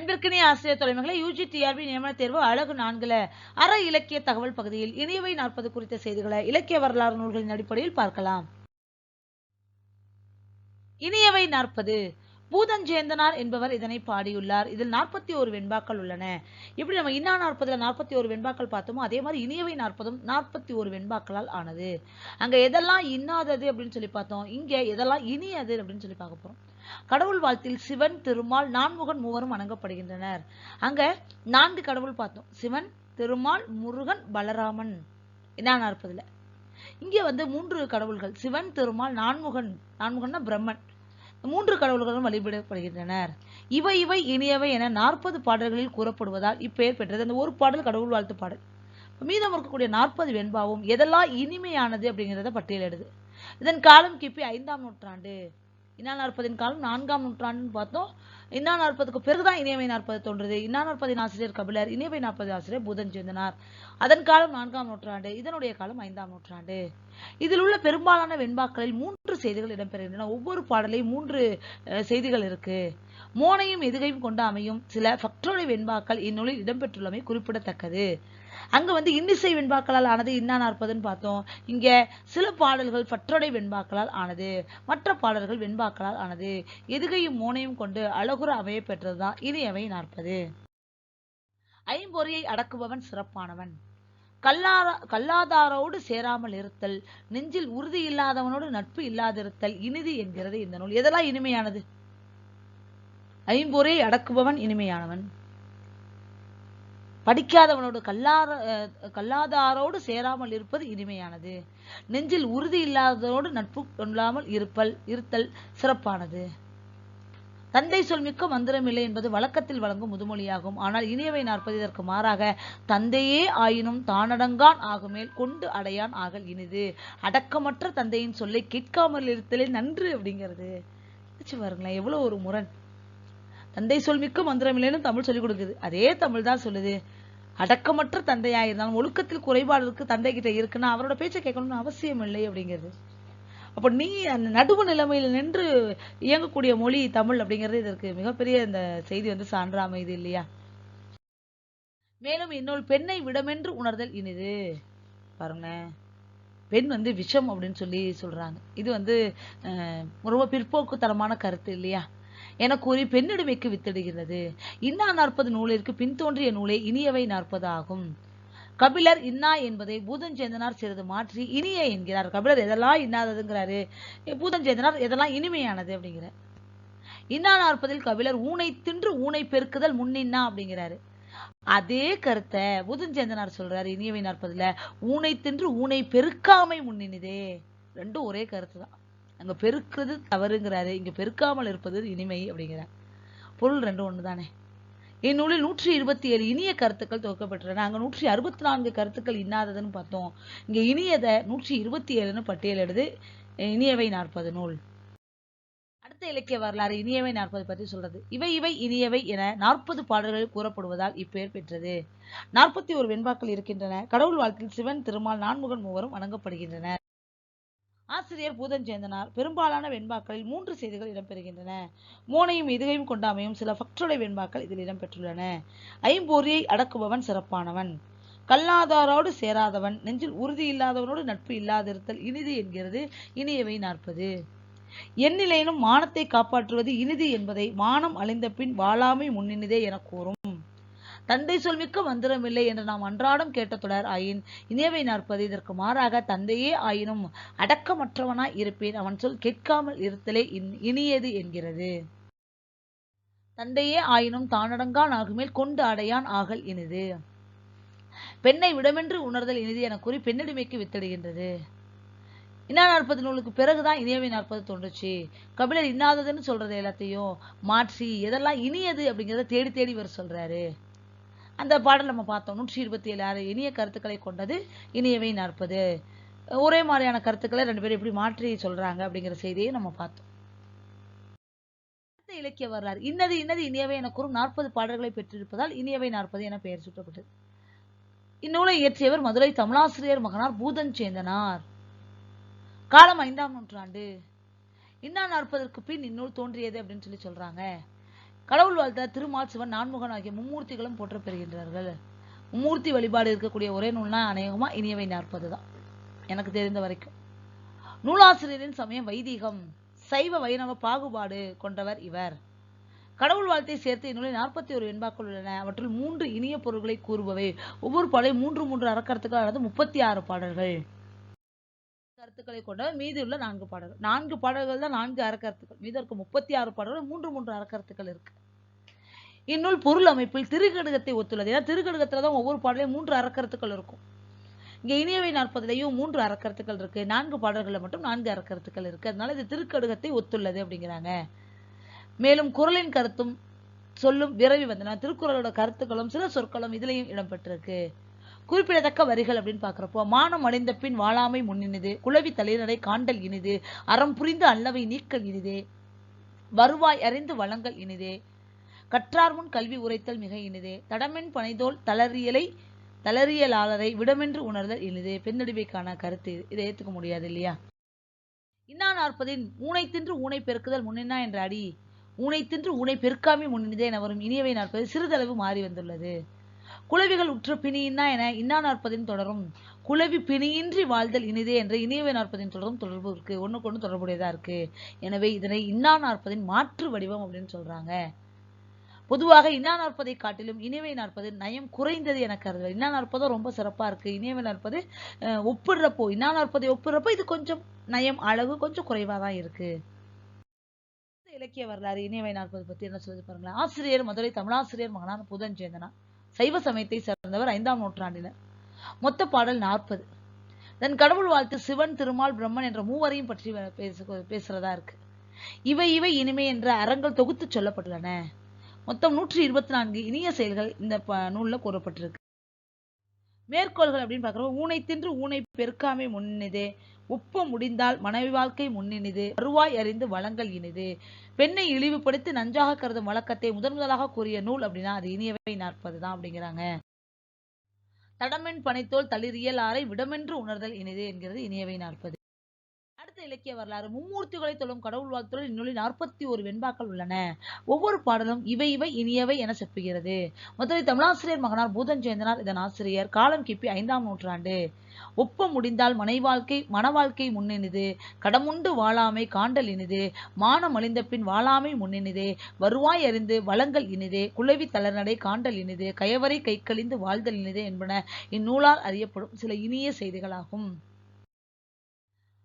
அன்பிற்கினிய ஆசிரியர் தலைமைகளை UG TRP நியமன தேர்வு அழகு நான்குல அற இலக்கிய தகவல் பகுதியில் இனியவை நாற்பது குறித்த செய்திகளை இலக்கிய வரலாறு நூல்களின் அடிப்படையில் பார்க்கலாம். இனியவை நாற்பது. பூதஞ்சேந்தனார் என்பவர் இதனை பாடியுள்ளார். இதில் நாற்பத்தி ஒரு வெண்பாக்கள் உள்ளன. இப்படி நம்ம இன்னா நாற்பதுல நாற்பத்தி ஒரு வெண்பாக்கள் பார்த்தோமோ அதே மாதிரி இனியவை நாற்பதும் நாற்பத்தி ஒரு வெண்பாக்களால் ஆனது. அங்க எதெல்லாம் இன்னாதது அப்படின்னு சொல்லி பார்த்தோம் இங்க எதெல்லாம் இனியது அப்படின்னு சொல்லி பார்க்க போறோம். கடவுள் வாழ்த்தில் சிவன் திருமால் நான்முகன் மூவரும் வணங்கப்படுகின்றனர். அங்க நான்கு கடவுள் பார்த்தோம். சிவன் திருமால் முருகன் பலராமன். நான் அற்பதில் இங்கே வந்து மூன்று கடவுள்கள். சிவன் திருமால் நான்முகன். நான்முகன்னா பிரம்மன். மூன்று கடவுள்களும் வழிபடப்படுகின்றனர். இவை இவை இனியவை என நாற்பது பாடல்களில் கூறப்படுவதால் இப்பெயர் பெற்றது. அந்த ஒரு பாடல் கடவுள் வாழ்த்து பாடல். மீதம் இருக்கக்கூடிய நாற்பது வெண்பாவும் எதெல்லாம் இனிமையானது அப்படிங்கிறத பட்டியலிடுது. இதன் காலம் கிபி ஐந்தாம் நூற்றாண்டு. இன்னா நாற்பதின் காலம் நான்காம் நூற்றாண்டுன்னு பார்த்தோம். இன்னா நாற்பதுக்கு பிறகுதான் இனியவை நாற்பது தோன்றுது. இன்னா நாற்பதின் ஆசிரியர் கபிலர் இனியவை நாற்பது ஆசிரியர் புதன் சேர்ந்தனார் அதன் காலம் நான்காம் நூற்றாண்டு இதனுடைய காலம் ஐந்தாம் நூற்றாண்டு. இதில் உள்ள பெரும்பாலான வெண்பாக்களில் மூன்று செய்திகள் இடம்பெறுகின்றன. ஒவ்வொரு பாடலையும் மூன்று செய்திகள் இருக்கு. மோனையும் எதுகையும் கொண்டு அமையும் சில ஃபக்டோலை வெண்பாக்கள் இந்நூலில் இடம்பெற்றுள்ளமை குறிப்பிடத்தக்கது. அங்க வந்து இன்னிசை வெண்பாக்களால் ஆனது இன்னா நாற்பதுன்னு பார்த்தோம். இங்க சில பாடல்கள் பற்றொடை வெண்பாக்களால் ஆனது மற்ற பாடல்கள் வெண்பாக்களால் ஆனது. எதுகையும் மோனையும் கொண்டு அழகுற அமைய பெற்றதுதான் இனியவை நாற்பது. ஐம்பொறியை அடக்குபவன் சிறப்பானவன். கல்லாரா கல்லாதாரோடு சேராமல் இருத்தல் நெஞ்சில் உறுதி இல்லாதவனோடு நட்பு இல்லாதிருத்தல் இனிது என்கிறது இந்த நூல். எதெல்லாம் இனிமையானது? ஐம்பொறியை அடக்குபவன் இனிமையானவன். படிக்காதவனோடு கல்லார கல்லாதாரோடு சேராமல் இருப்பது இனிமையானது. நெஞ்சில் உறுதி இல்லாததோடு நட்பு கொள்ளாமல் இருப்பல் இருத்தல் சிறப்பானது. தந்தை சொல் மிக்க மந்திரமில்லை என்பது வழக்கத்தில் வழங்கும் முதுமொழியாகும். ஆனால் இனியவை நாற்பது இதற்கு மாறாக தந்தையே ஆயினும் தானடங்கான் ஆகுமேல் கொண்டு அடையான் ஆகல் இனிது. அடக்கமற்ற தந்தையின் சொல்லை கேட்காமல் இருத்தலே நன்று அப்படிங்கிறது. பாருங்களேன் எவ்வளவு ஒரு முரண். தந்தை சொல் மிக்க மந்திரமில்லைன்னு தமிழ் சொல்லிக் கொடுக்குது. அதே தமிழ் தான் சொல்லுது. அடக்கமற்ற தந்தையா இருந்தாலும் ஒழுக்கத்தில் குறைபாடு இருக்கு தந்தை கிட்ட இருக்குன்னா அவரோட பேச்சை கேட்கணும்னு அவசியம் இல்லை அப்படிங்கிறது. அப்ப நீ அந்த நடுவு நிலைமையில் நின்று இயங்கக்கூடிய மொழி தமிழ் அப்படிங்கிறது இதற்கு மிகப்பெரிய இந்த செய்தி வந்து சான்றா அமைது இல்லையா? மேலும் இன்னொரு பெண்ணை விடமென்று உணர்தல் இனிது. பாருங்க பெண் வந்து விஷம் அப்படின்னு சொல்லி சொல்றாங்க. இது வந்து அஹ், ரொம்ப பிற்போக்குத்தனமான கருத்து இல்லையா? என கூறி பெண்ணிடுமைக்கு வித்திடுகிறது இன்னா நாற்பது நூலிற்கு பின்தோன்றிய நூலே இனியவை நாற்பது ஆகும். கபிலர் இன்னா என்பதை பூதஞ்சேந்தனார் சிறிது மாற்றி இனிய என்கிறார். கபிலர் எதெல்லாம் இன்னாததுங்கிறாரு? பூதஞ்சேந்தனார் எதெல்லாம் இனிமையானது அப்படிங்கிற இன்னா நாற்பதில் கபிலர் ஊனை தின்று ஊனை பெருக்குதல் முன்னின்னா அப்படிங்கிறாரு. அதே கருத்தை புதஞ்சேந்தனார் சொல்றாரு இனியவை நாற்பதுல. ஊனை தின்று ஊனை பெருக்காமை முன்னினிதே. ரெண்டும் ஒரே கருத்து தான் அங்க பெருக்குறது தவறுங்கிறாரு. இங்க பெருக்காமல் இருப்பது இனிமை அப்படிங்கிறார். பொருள் ரெண்டும் ஒண்ணுதானே? இந்நூலில் நூற்றி இருபத்தி ஏழு இனிய கருத்துக்கள் தொகுக்கப்பட்டுள்ளன. அங்க நூற்றி அறுபத்தி நான்கு கருத்துக்கள் இன்னாததுன்னு பார்த்தோம். இங்கே இனியதை நூற்றி இருபத்தி ஏழுன்னு பட்டியலிடுது இனியவை நாற்பது நூல். அடுத்த இலக்கிய வரலாறு இனியவை நாற்பது பற்றி சொல்றது. இவை இவை இனியவை என நாற்பது பாடல்கள் கூறப்படுவதால் இப்பெயர் பெற்றது. நாற்பத்தி ஒரு வெண்பாக்கள் இருக்கின்றன. கடவுள் வாழ்க்கையில் சிவன் திருமால் நான்முகன் மூவரும் வணங்கப்படுகின்றனர். ஆசிரியர் பூதஞ்சேந்தனார் பெரும்பாலான வெண்பாக்களில் மூன்று செய்திகள் இடம்பெறுகின்றன. மோனையும் இதுகையும் கொண்டு அமையும் சில ஃபக்டோலை வெண்பாக்கள் இதில் இடம்பெற்றுள்ளன. ஐம்பொறியை அடக்குபவன் சிறப்பானவன். கல்லாதாரோடு சேராதவன் நெஞ்சில் உறுதி இல்லாதவனோடு நட்பு இல்லாதிருத்தல் இனிது என்கிறது இனியவை நாற்பது. எந்நிலையிலும் மானத்தை காப்பாற்றுவது இனிது என்பதை மானம் அழிந்த பின் வாழாமை முன்னினிதே என கூறும் தந்தை சொல்மிக்க மந்திரமில்லை என்று நாம் அன்றாடம் கேட்ட தொடர் ஆயின். இனியவை நாற்பது இதற்கு மாறாக தந்தையே ஆயினும் அடக்கமற்றவனாய் இருப்பேன். அவன் சொல் கேட்காமல் இருத்தலே இன்- இனியது என்கிறது. தந்தையே ஆயினும் தானடங்கான் ஆகுமேல் கொண்டு அடையான் ஆகல் இனிது. பெண்ணை விடமென்று உணர்தல் இனிது என கூறி பெண்ணிடுமைக்கு வித்திடுகின்றது. இன்னா நாற்பது நூலுக்கு பிறகுதான் இனியவை நாற்பது தோன்றுச்சு. கபிலர் இன்னாததுன்னு சொல்றது எல்லாத்தையும் மாற்றி எதெல்லாம் இனியது அப்படிங்கிறத தேடி தேடி வர சொல்றாரு. அந்த பாடல் நம்ம பார்த்தோம். நூற்றி இருபத்தி ஏழு ஆறு இனிய கருத்துக்களை கொண்டது இனியவை நாற்பது. ஒரே மாதிரியான கருத்துக்களை ரெண்டு பேரும் எப்படி மாற்றி சொல்றாங்க அப்படிங்கிற செய்தியை நம்ம பார்த்தோம். இலக்கிய வரலாறு. இன்னது இன்னது இனியவை என கூறும் நாற்பது பாடல்களை பெற்றிருப்பதால் இனியவை நாற்பது என பெயர் சூட்டப்பட்டது. இந்நூலை இயற்றியவர் மதுரை தமிழாசிரியர் மகனார் பூதன் சேந்தனார் காலம் ஐந்தாம் நூற்றாண்டு. இன்னா நாற்பதற்கு பின் இந்நூல் தோன்றியது அப்படின்னு சொல்லி சொல்றாங்க. கடவுள் வாழ்த்த திருமால் சிவன் நான்முகன் ஆகிய மும்மூர்த்திகளும் போற்றப் பெறுகின்றார்கள் மும்மூர்த்தி வழிபாடு இருக்கக்கூடிய ஒரே நூல்னா அநேகமா இனியவை நாற்பது தான் எனக்கு தெரிந்த வரைக்கும். நூலாசிரியரின் சமயம் வைதீகம் சைவ வைணவ பாகுபாடு கொண்டவர் இவர். கடவுள் வாழ்த்தை சேர்த்து இந்நூலில் நாற்பத்தி ஒரு வெண்பாக்கள் உள்ளன. அவற்றில் மூன்று இனிய பொருள்களை கூறுபவை. ஒவ்வொரு பாடலையும் மூன்று மூன்று அறக்கருத்துக்கள் அல்லது முப்பத்தி ஆறு பாடல்கள். கருத்துக்களை கொண்ட மீதியுள்ள நான்கு பாடல்கள். நான்கு பாடல்கள் தான் நான்கு அறக்கருத்துக்கள். மீதி இருக்க முப்பத்தி ஆறு பாடல்கள் மூன்று மூன்று அறக்கருத்துக்கள் இருக்கு. இந்நூல் பொருள் அமைப்பில் திருக்கடுகத்தை ஒத்துள்ளது. ஏன்னா திருக்கடுகத்துல தான் ஒவ்வொரு பாடலையும் மூன்று அறக்கருத்துக்கள் இருக்கும். இங்க இனியவை நாற்பதுலையும் மூன்று அறக்கருத்துக்கள் இருக்கு. நான்கு பாடல்களில் மட்டும் நான்கு அறக்கருத்துக்கள் இருக்கு. அதனால இது திருக்கடுகத்தை ஒத்துள்ளது அப்படிங்கிறாங்க. மேலும் குரலின் கருத்தும் சொல்லும் விரவி வந்தன. திருக்குறளோட கருத்துக்களும் சில சொற்களும் இதுலயும் இடம்பெற்றிருக்கு. குறிப்பிடத்தக்க வரிகள் அப்படின்னு பார்க்குறப்போ மானம் அடைந்த பின் வாழாமை முன்னினது குளவி தலைநடை காண்டல் இனிது அறம் புரிந்து அல்லவை நீக்கல் இனிதே வருவாய் அறிந்து வளங்கள் இனிதே கற்றார் முன் கல்வி உரைத்தல் மிக இனிதே தடமென் பனைதோல் தளரியலை தளரியலாளரை விடமென்று உணர்தல் இனிது. பெண்ணடிவைக்கான கருத்து இதை ஏத்துக்க முடியாது இல்லையா? இன்னா நாற்பதின் ஊனை தின்று ஊனை பெருக்குதல் முன்னினா என்ற அடி ஊனை தின்று ஊனை பெருக்காமை முன்னினதே என வரும் இனியவை நாற்பது சிறிதளவு மாறி வந்துள்ளது. குளவிகள் உற்ற பிணியின்னா என இன்னா நாற்பதின் தொடரும். குளவி பிணியின்றி வாழ்தல் இனிதே என்ற இனியவை நாற்பதின் தொடரும் தொடர்பு இருக்கு. ஒண்ணுக்கு ஒன்று தொடர்புடையதா இருக்கு. எனவே இதனை இன்னா நாற்பதின் மாற்று வடிவம் அப்படின்னு சொல்றாங்க. பொதுவாக இன்னா நாற்பதை காட்டிலும் இனியவை நாற்பது நயம் குறைந்தது என கருதுவது இன்னா நாற்பதும் ரொம்ப சிறப்பா இருக்கு. இனியவை நாற்பது அஹ், ஒப்பிடுறப்போ இன்னா நாற்பதை ஒப்பிடுறப்போ இது கொஞ்சம் நயம் அளவு கொஞ்சம் குறைவாக தான் இருக்கு. இலக்கிய வரலாறு இனியவை நாற்பது பத்தி என்ன சொல்லுது பாருங்களேன். ஆசிரியர் மதுரை தமிழாசிரியர் மகனான புதஞ்சேந்தனா சைவ சமயத்தை சேர்ந்தவர் ஐந்தாம் நூற்றாண்டினர். மொத்த பாடல் நாற்பது. தன் கடவுள் வாழ்த்து சிவன் திருமால் பிரம்மன் என்ற மூவரையும் பற்றி பேசு பேச பேசுறதா இருக்கு. இவை இவை இனிமை என்ற அறங்கள் தொகுத்து சொல்லப்பட்டுள்ளன. மொத்தம் நூற்றி இருபத்தி நான்கு இனிய செயல்கள் இந்த ப- நூல்ல கூறப்பட்டிருக்கு. மேற்கோள்கள் அப்படின்னு பார்க்குறப்ப ஊனை தின்று ஊனை பெருக்காமை முன்னிதே உப்பு முடிந்தால் மனைவி வாழ்க்கை முன்னினிது வருவாய் அறிந்து வளங்கள் இனிது. பெண்ணை இழிவுபடுத்தி நஞ்சாக கருதும் வழக்கத்தை முதன் முதலாக கூறிய நூல் அப்படின்னா அது இனியவை நாற்பது தான் அப்படிங்கிறாங்க. தடமென் பனைத்தோல் தளிரியல் ஆரை விடமென்று உணர்தல் இனிது என்கிறது இனியவை நாற்பது. இலக்கிய வரலாறு மும்மூர்த்திகளை தொழும் கடவுள் வாழ்த்துடன் இந்நூலில் நாற்பத்தி ஒரு வெண்பாக்கள் உள்ளன. ஒவ்வொரு பாடலும் இவை இவை இனியவை என செப்புகிறது. முதலில் தமிழாசிரியர் மகனார் பூதஞ்சேந்தனார் இதன் ஆசிரியர் காலம் கிபி ஐந்தாம் நூற்றாண்டு. ஒப்பம் முடிந்தால் மனை வாழ்க்கை மன வாழ்க்கை முன்னினிது. கடமுண்டு வாழாமை காண்டல் இனிது. மானம் அழிந்த பின் வாழாமை முன்னினிதே. வருவாய் அறிந்து வளங்கள் இனிதே. குலவி தளர்நடை காண்டல் இனிது. கயவரை கைக்கழிந்து வாழ்தல் இனிது என்பன இந்நூலால் அறியப்படும் சில இனிய செய்திகளாகும்.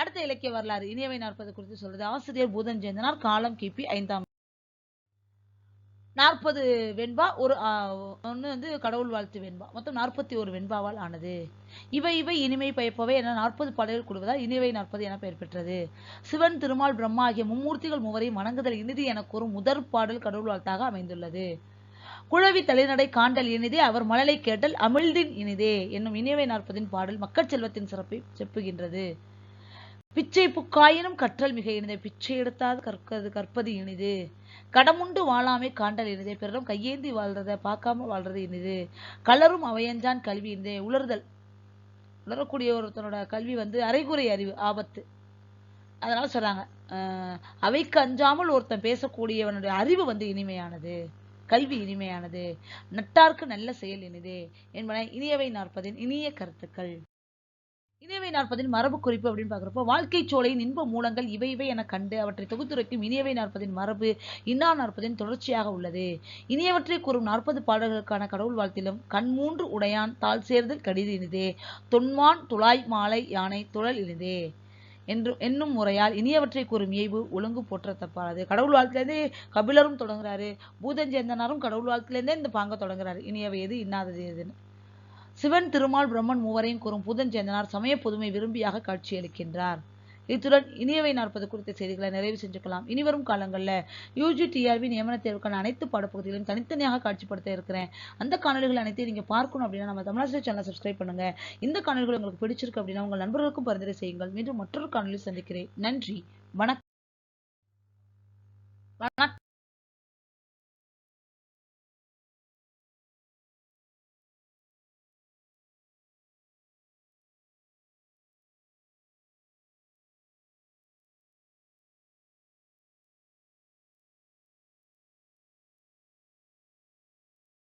அடுத்த இலக்கிய வரலாறு இனியவை நாற்பது குறித்து சொல்றது. ஆசிரியர் பூதஞ்சேந்தனார் காலம் கிபி ஐந்தாம் நாற்பது வெண்பா ஒரு ஒன்று வந்து கடவுள் வாழ்த்து வெண்பா. மொத்தம் நாற்பத்தி ஒரு வெண்பாவால் ஆனது. இவை இவை இனிமை பயப்பவை என நாற்பது பாடல்கள் கூடுவதால் இனிவை நாற்பது என பெயர் பெற்றது. சிவன் திருமால் பிரம்மா ஆகிய மும்மூர்த்திகள் மூவரையும் வணங்குதல் இனிது என கூறும் முதற் பாடல் கடவுள் வாழ்த்தாக அமைந்துள்ளது. குழவி தலைநடை காண்டல் இனிதே அவர் மழலை கேட்டல் அமிழ்தின் இனிதே என்னும் இனியவை நாற்பதின் பாடல் மக்கள் செல்வத்தின் சிறப்பை செப்புகின்றது. பிச்சை புக்காயினும் கற்றல் மிக இனிதே. பிச்சை எடுத்தாது கற்கது கற்பது இனிது. கடமுண்டு வாழாமை காண்டல் இனிதே. பிறரும் கையேந்தி வாழ்றத பார்க்காம வாழ்றது இனிது. கலரும் அவையஞ்சான் கல்வி இனிதே. உலர்தல் உலரக்கூடிய ஒருத்தனோட கல்வி வந்து அரைகுறை அறிவு ஆபத்து. அதனால சொல்றாங்க அஹ், அவைக்கு அஞ்சாமல் ஒருத்தன் பேசக்கூடியவனுடைய அறிவு வந்து இனிமையானது. கல்வி இனிமையானது. நட்டார்க்கு நல்ல செயல் இனிதே. என்பன இனியவை நாற்பதின் இனிய கருத்துக்கள். இனியவை நாற்பதின் மரபு குறிப்பு அப்படின்னு பார்க்குறப்போ வாழ்க்கை சோலையின் இன்ப மூலங்கள் இவை இவை என கண்டு அவற்றை தொகுத்துரைக்கும் இனியவை நாற்பதின் மரபு இன்னா நாற்பதின் தொடர்ச்சியாக உள்ளது. இனியவற்றை கூறும் நாற்பது பாடல்களுக்கான கடவுள் வாழ்த்திலும் கண்மூன்று உடையான் தாள் சேர்தல் கடிது இனிதே தொன்மான் துளாய் மாலை யானை துழல் இனிதே என்று என்னும் முறையால் இனியவற்றை கூறும் இயைவு ஒழுங்கு போற்ற தப்பானது கடவுள் வாழ்த்திலேருந்தே கபிலரும் தொடங்குறாரு பூதஞ்சேந்தனாரும் கடவுள் வாழ்த்துலேருந்தே இந்த பாங்க தொடங்குறாரு. இனியவை எது இன்னாதது எதுன்னு. சிவன் திருமால் பிரம்மன் மூவரையும் கூறும் புதன் சேந்தனார் சமய புதுமை விரும்பியாக காட்சியளிக்கின்றார். இத்துடன் இனியவை நாற்பது குறித்த செய்திகளை நிறைவு செஞ்சுக்கலாம். இனிவரும் காலங்களில் யூஜி டிஆர்பி நியமன தேர்வுக்கான அனைத்து பாடப்பகுதிகளையும் தனித்தனியாக காட்சிப்படுத்த இருக்கிறேன். அந்த காணொலிகள் அனைத்தையும் நீங்கள் பார்க்கணும் அப்படின்னா நம்ம தமிழாசிரியர் சேனலை சப்ஸ்கிரைப் பண்ணுங்க. இந்த காணொலிகள் உங்களுக்கு பிடிச்சிருக்கு அப்படின்னா உங்கள் நண்பர்களுக்கும் பரிந்துரை செய்யுங்கள். மீண்டும் மற்றொரு காணொலி சந்திக்கிறேன். நன்றி. வணக்கம். வணக்கம்.